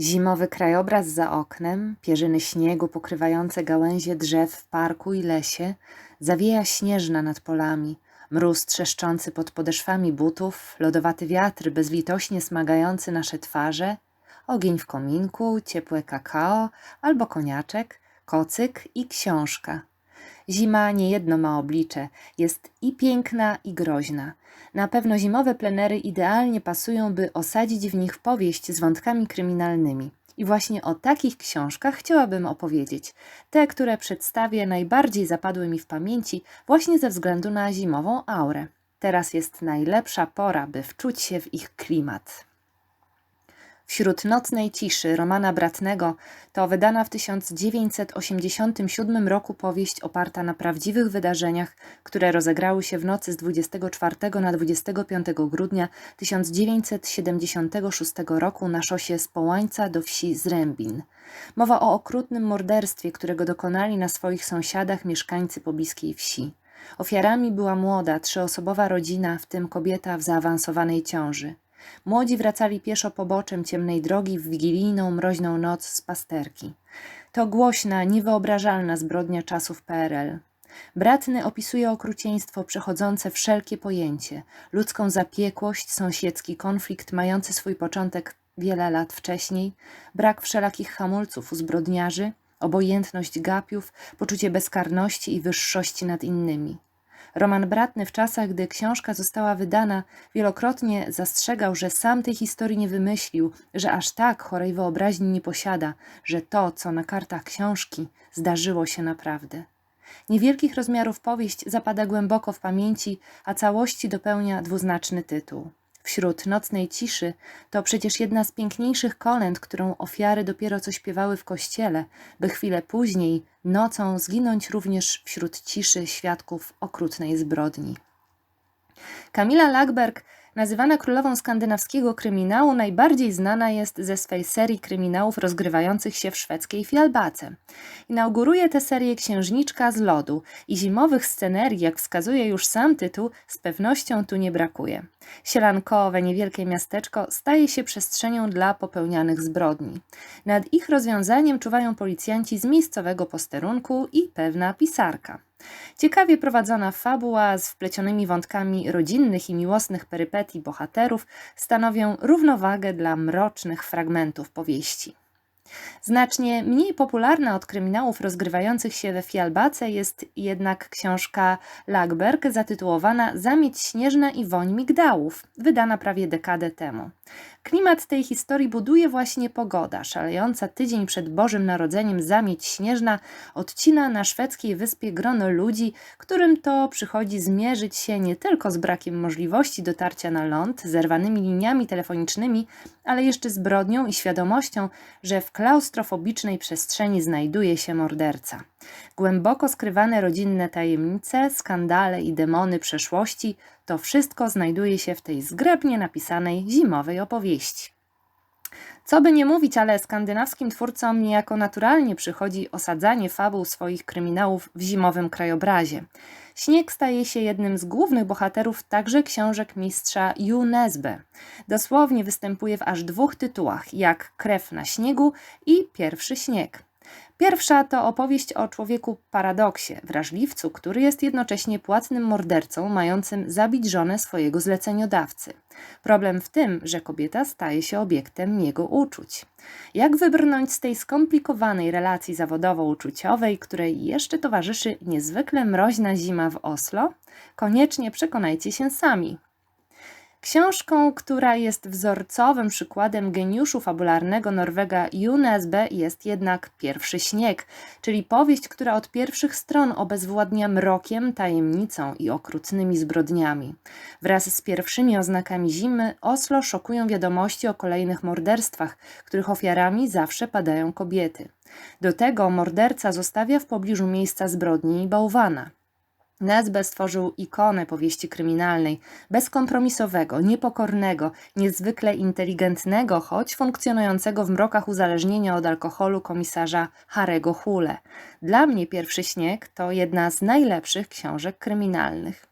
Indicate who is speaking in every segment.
Speaker 1: Zimowy krajobraz za oknem, pierzyny śniegu pokrywające gałęzie drzew w parku i lesie, zawieja śnieżna nad polami, mróz trzeszczący pod podeszwami butów, lodowaty wiatr bezlitośnie smagający nasze twarze, ogień w kominku, ciepłe kakao albo koniaczek, kocyk i książka. Zima niejedno ma oblicze, jest i piękna, i groźna. Na pewno zimowe plenery idealnie pasują, by osadzić w nich powieść z wątkami kryminalnymi. I właśnie o takich książkach chciałabym opowiedzieć. Te, które przedstawię, najbardziej zapadły mi w pamięci właśnie ze względu na zimową aurę. Teraz jest najlepsza pora, by wczuć się w ich klimat. Wśród nocnej ciszy Romana Bratnego to wydana w 1987 roku powieść oparta na prawdziwych wydarzeniach, które rozegrały się w nocy z 24 na 25 grudnia 1976 roku na szosie z Połańca do wsi Zrębin. Mowa o okrutnym morderstwie, którego dokonali na swoich sąsiadach mieszkańcy pobliskiej wsi. Ofiarami była młoda, trzyosobowa rodzina, w tym kobieta w zaawansowanej ciąży. Młodzi wracali pieszo poboczem ciemnej drogi w wigilijną, mroźną noc z pasterki. To głośna, niewyobrażalna zbrodnia czasów PRL. Bratny opisuje okrucieństwo przechodzące wszelkie pojęcie, ludzką zapiekłość, sąsiedzki konflikt mający swój początek wiele lat wcześniej, brak wszelakich hamulców u zbrodniarzy, obojętność gapiów, poczucie bezkarności i wyższości nad innymi. Roman Bratny w czasach, gdy książka została wydana, wielokrotnie zastrzegał, że sam tej historii nie wymyślił, że aż tak chorej wyobraźni nie posiada, że to, co na kartach książki, zdarzyło się naprawdę. Niewielkich rozmiarów powieść zapada głęboko w pamięci, a całości dopełnia dwuznaczny tytuł wśród nocnej ciszy, to przecież jedna z piękniejszych kolęd, którą ofiary dopiero co śpiewały w kościele, by chwilę później, nocą, zginąć również wśród ciszy świadków okrutnej zbrodni. Kamila Lackberg Nazywana królową skandynawskiego kryminału, najbardziej znana jest ze swej serii kryminałów rozgrywających się w szwedzkiej Fialbace. Inauguruje tę serię księżniczka z lodu i zimowych scenerii, jak wskazuje już sam tytuł, z pewnością tu nie brakuje. Sielankowe, niewielkie miasteczko staje się przestrzenią dla popełnianych zbrodni. Nad ich rozwiązaniem czuwają policjanci z miejscowego posterunku i pewna pisarka. Ciekawie prowadzona fabuła z wplecionymi wątkami rodzinnych i miłosnych perypetii bohaterów stanowią równowagę dla mrocznych fragmentów powieści. Znacznie mniej popularna od kryminałów rozgrywających się we Fialbace jest jednak książka Lagberg zatytułowana Zamieć śnieżna i woń migdałów, wydana prawie dekadę temu. Klimat tej historii buduje właśnie pogoda. Szalejąca tydzień przed Bożym Narodzeniem zamieć śnieżna odcina na szwedzkiej wyspie grono ludzi, którym to przychodzi zmierzyć się nie tylko z brakiem możliwości dotarcia na ląd, zerwanymi liniami telefonicznymi, ale jeszcze zbrodnią i świadomością, że w klaustrofobicznej przestrzeni znajduje się morderca. Głęboko skrywane rodzinne tajemnice, skandale i demony przeszłości to wszystko znajduje się w tej zgrabnie napisanej zimowej opowieści. Co by nie mówić, ale skandynawskim twórcom niejako naturalnie przychodzi osadzanie fabuł swoich kryminałów w zimowym krajobrazie. Śnieg staje się jednym z głównych bohaterów także książek mistrza Ju. Dosłownie występuje w aż dwóch tytułach, jak Krew na śniegu i Pierwszy śnieg. Pierwsza to opowieść o człowieku paradoksie, wrażliwcu, który jest jednocześnie płatnym mordercą, mającym zabić żonę swojego zleceniodawcy. Problem w tym, że kobieta staje się obiektem jego uczuć. Jak wybrnąć z tej skomplikowanej relacji zawodowo-uczuciowej, której jeszcze towarzyszy niezwykle mroźna zima w Oslo? Koniecznie przekonajcie się sami. Książką, która jest wzorcowym przykładem geniuszu fabularnego Norwega Junesbe jest jednak Pierwszy śnieg, czyli powieść, która od pierwszych stron obezwładnia mrokiem, tajemnicą i okrutnymi zbrodniami. Wraz z pierwszymi oznakami zimy Oslo szokują wiadomości o kolejnych morderstwach, których ofiarami zawsze padają kobiety. Do tego morderca zostawia w pobliżu miejsca zbrodni bałwana. Nesbe stworzył ikonę powieści kryminalnej, bezkompromisowego, niepokornego, niezwykle inteligentnego, choć funkcjonującego w mrokach uzależnienia od alkoholu komisarza Harego Hule. Dla mnie Pierwszy Śnieg to jedna z najlepszych książek kryminalnych.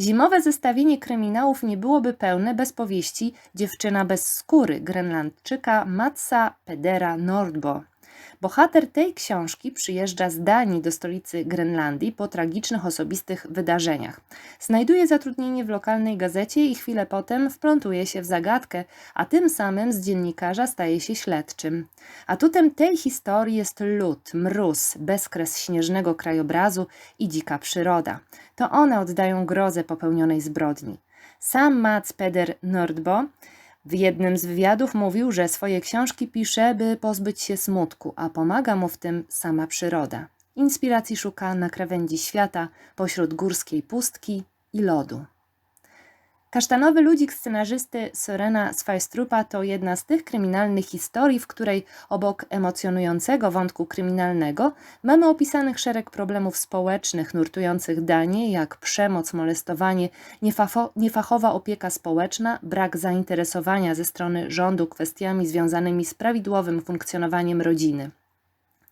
Speaker 1: Zimowe zestawienie kryminałów nie byłoby pełne bez powieści Dziewczyna bez skóry Grenlandczyka Matsa Pedera Nordbo. Bohater tej książki przyjeżdża z Danii do stolicy Grenlandii po tragicznych osobistych wydarzeniach. Znajduje zatrudnienie w lokalnej gazecie i chwilę potem wplątuje się w zagadkę, a tym samym z dziennikarza staje się śledczym. Atutem tej historii jest lód, mróz, bezkres śnieżnego krajobrazu i dzika przyroda. To one oddają grozę popełnionej zbrodni. Sam Mats Peder Nordbo w jednym z wywiadów mówił, że swoje książki pisze, by pozbyć się smutku, a pomaga mu w tym sama przyroda. Inspiracji szuka na krawędzi świata, pośród górskiej pustki i lodu. Kasztanowy ludzik scenarzysty Sorena Svajstrupa to jedna z tych kryminalnych historii, w której obok emocjonującego wątku kryminalnego mamy opisanych szereg problemów społecznych nurtujących Danię, jak przemoc, molestowanie, niefachowa opieka społeczna, brak zainteresowania ze strony rządu kwestiami związanymi z prawidłowym funkcjonowaniem rodziny.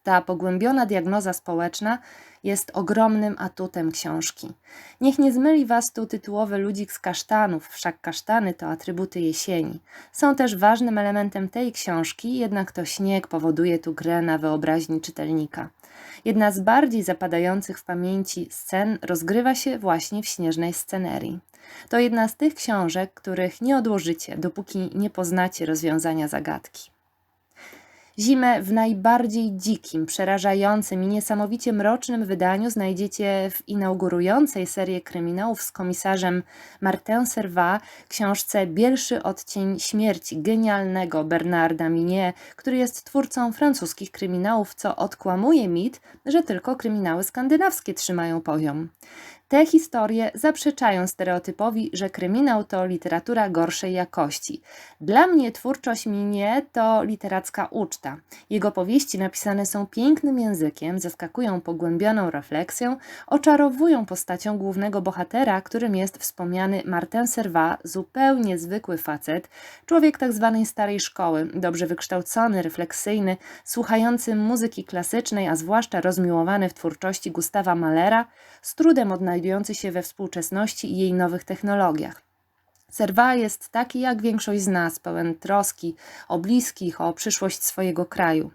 Speaker 1: Ta pogłębiona diagnoza społeczna jest ogromnym atutem książki. Niech nie zmyli was tu tytułowy ludzik z kasztanów, wszak kasztany to atrybuty jesieni. Są też ważnym elementem tej książki, jednak to śnieg powoduje tu grę na wyobraźni czytelnika. Jedna z bardziej zapadających w pamięci scen rozgrywa się właśnie w śnieżnej scenerii. To jedna z tych książek, których nie odłożycie, dopóki nie poznacie rozwiązania zagadki. Zimę w najbardziej dzikim, przerażającym i niesamowicie mrocznym wydaniu znajdziecie w inaugurującej serię kryminałów z komisarzem Martin Servat książce Bielszy odcień śmierci genialnego Bernarda Minie, który jest twórcą francuskich kryminałów, co odkłamuje mit, że tylko kryminały skandynawskie trzymają poziom. Te historie zaprzeczają stereotypowi, że kryminał to literatura gorszej jakości. Dla mnie twórczość Minie to literacka uczta. Jego powieści napisane są pięknym językiem, zaskakują pogłębioną refleksją, oczarowują postacią głównego bohatera, którym jest wspomniany Martin Servat, zupełnie zwykły facet, człowiek. Tak starej szkoły, dobrze wykształcony, refleksyjny, słuchający muzyki klasycznej, a zwłaszcza rozmiłowany w twórczości Gustawa Malera, z trudem odnajdujący znajdujący się we współczesności i jej nowych technologiach. Serwa jest taki jak większość z nas, pełen troski o bliskich, o przyszłość swojego kraju.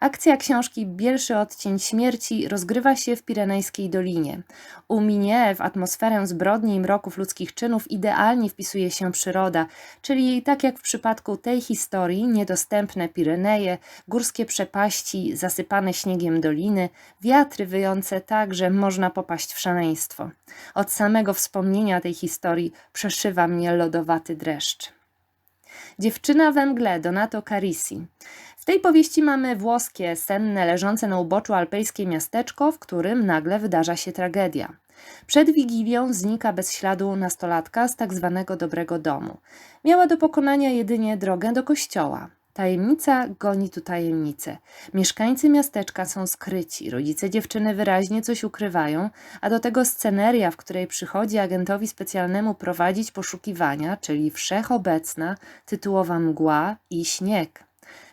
Speaker 1: Akcja książki Bielszy odcień śmierci rozgrywa się w Pirenejskiej Dolinie. U Minie w atmosferę zbrodni i mroków ludzkich czynów idealnie wpisuje się przyroda, czyli tak jak w przypadku tej historii, niedostępne Pireneje, górskie przepaści, zasypane śniegiem doliny, wiatry wyjące tak, że można popaść w szaleństwo. Od samego wspomnienia tej historii przeszywa mnie lodowaty dreszcz. Dziewczyna we mgle Donato Carisi tej powieści mamy włoskie, senne, leżące na uboczu alpejskie miasteczko, w którym nagle wydarza się tragedia. Przed Wigilią znika bez śladu nastolatka z tak zwanego dobrego domu. Miała do pokonania jedynie drogę do kościoła. Tajemnica goni tu tajemnicę. Mieszkańcy miasteczka są skryci, rodzice dziewczyny wyraźnie coś ukrywają, a do tego sceneria, w której przychodzi agentowi specjalnemu prowadzić poszukiwania, czyli wszechobecna, tytułowa mgła i śnieg.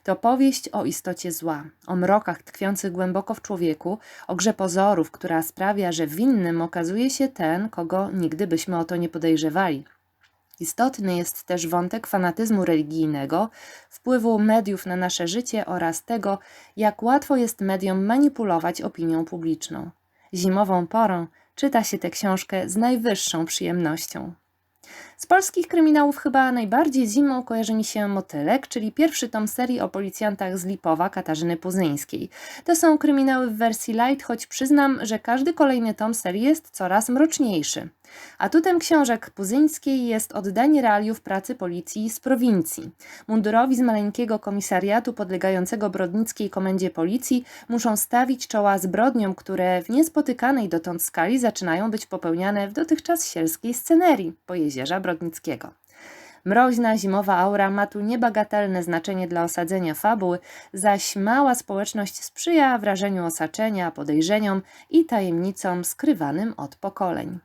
Speaker 1: To powieść o istocie zła, o mrokach tkwiących głęboko w człowieku, o grze pozorów, która sprawia, że winnym okazuje się ten, kogo nigdy byśmy o to nie podejrzewali. Istotny jest też wątek fanatyzmu religijnego, wpływu mediów na nasze życie oraz tego, jak łatwo jest mediom manipulować opinią publiczną. Zimową porą czyta się tę książkę z najwyższą przyjemnością. Z polskich kryminałów chyba najbardziej zimą kojarzy mi się Motylek, czyli pierwszy tom serii o policjantach z Lipowa Katarzyny Puzyńskiej. To są kryminały w wersji light, choć przyznam, że każdy kolejny tom serii jest coraz mroczniejszy. Atutem książek Puzyńskiej jest oddanie realiów pracy policji z prowincji. Mundurowi z maleńkiego komisariatu podlegającego Brodnickiej Komendzie Policji muszą stawić czoła zbrodniom, które w niespotykanej dotąd skali zaczynają być popełniane w dotychczas sielskiej scenerii po jezierza Brodnickiego. Mroźna, zimowa aura ma tu niebagatelne znaczenie dla osadzenia fabuły, zaś mała społeczność sprzyja wrażeniu osaczenia, podejrzeniom i tajemnicom skrywanym od pokoleń.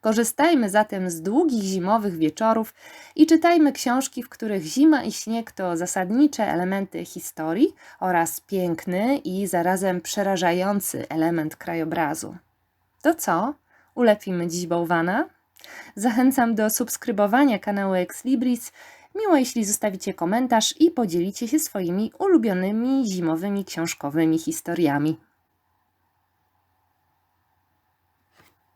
Speaker 1: Korzystajmy zatem z długich zimowych wieczorów i czytajmy książki, w których zima i śnieg to zasadnicze elementy historii oraz piękny i zarazem przerażający element krajobrazu. To co? Ulepimy dziś bałwana? Zachęcam do subskrybowania kanału Ex Libris. Miło, jeśli zostawicie komentarz i podzielicie się swoimi ulubionymi zimowymi książkowymi historiami.